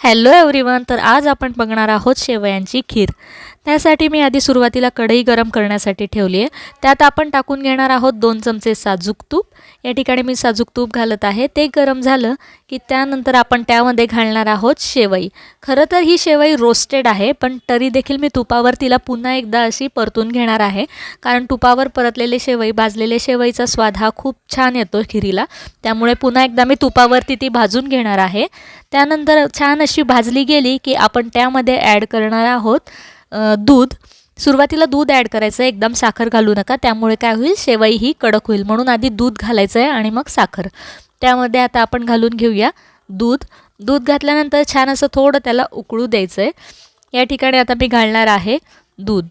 Hello everyone तर आज आपण बघणार आहोत शेवयांची खीर. त्यासाठी मी आधी सुरुवातीला कढई गरम करण्यासाठी ठेवली आहे. त्यात आपण टाकून घेणार आहोत दोन चमचे साजूक तूप. या ठिकाणी मी साजूक तूप घालत आहे. ते गरम झालं की त्यानंतर आपण त्यामध्ये घालणार आहोत शेवई. खरं तर ही शेवई रोस्टेड आहे पण तरी देखील मी तुपावर तिला पुन्हा एकदा अशी परतून घेणार आहे. कारण तुपावर परतलेले शेवई भाजलेले शेवईचा स्वाद हा खूप छान येतो खिरीला. त्यामुळे पुन्हा एकदा मी तुपावरती ती भाजून घेणार आहे. त्यानंतर छान अशी भाजली गेली की आपण त्यामध्ये ॲड करणार आहोत दूध. सुरुवातीला दूध ॲड करायचं आहे एकदम साखर घालू नका त्यामुळे काय होईल शेवई ही कडक होईल. म्हणून आधी दूध घालायचं आहे आणि मग साखर. त्यामध्ये आता आपण घालून घेऊया दूध. दूध घातल्यानंतर छान असं थोडं त्याला उकळू द्यायचं आहे या ठिकाणी आता मी घालणार आहे दूध.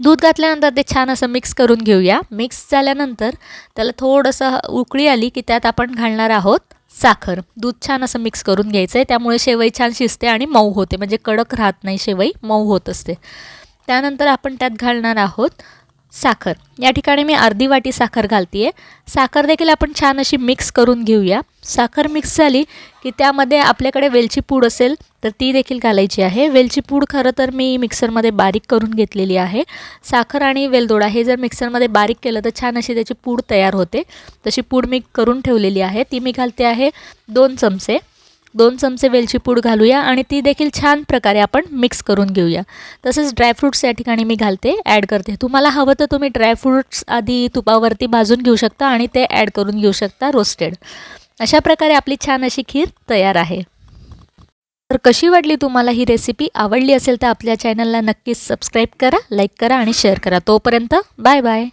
दूध घातल्यानंतर ते छान असं मिक्स करून घेऊया. मिक्स झाल्यानंतर त्याला थोडंसं उकळी आली की त्यात आपण घालणार आहोत साखर. दूध छान असं मिक्स करून घ्यायचं आहे त्यामुळे शेवई छान शिजते आणि मऊ होते. म्हणजे कडक राहत नाही शेवई मऊ होत असते. त्यानंतर आपण त्यात घालणार आहोत साखर. या ठिकाणी मी अर्धी वाटी साखर घालते आहे साखर देखील आपण छान अशी मिक्स करून घेऊया. साखर मिक्स झाली की त्यामध्ये आपल्याकडे वेलची पूड असेल तर ती देखील घालायची आहे. वेलची पूड खरं तर मी मिक्सरमध्ये बारीक करून घेतलेली आहे. साखर आणि वेलदोडा हे जर मिक्सरमध्ये बारीक केलं तर छान अशी त्याची पूड तयार होते. तशी पूड मी करून ठेवलेली आहे. ती मी घालते आहे दोन चमचे. दोन चमचे वेलची पूड घालूया आणि ती देखील छान प्रकारे आपण मिक्स करून घेऊया. तसेच ड्रायफ्रूट्स या ठिकाणी मी घालते ॲड करते. तुम्हाला हवं तर तुम्ही ड्रायफ्रूट्स आधी तुपावरती भाजून घेऊ शकता आणि ते ॲड करून घेऊ शकता रोस्टेड. अशा प्रकारे आपली छान अशी खीर तयार आहे. तर कशी वाटली तुम्हाला ही रेसिपी? आवडली असेल तर आपल्या चॅनलला नक्कीच सबस्क्राईब करा लाईक करा आणि शेअर करा. तोपर्यंत बाय बाय.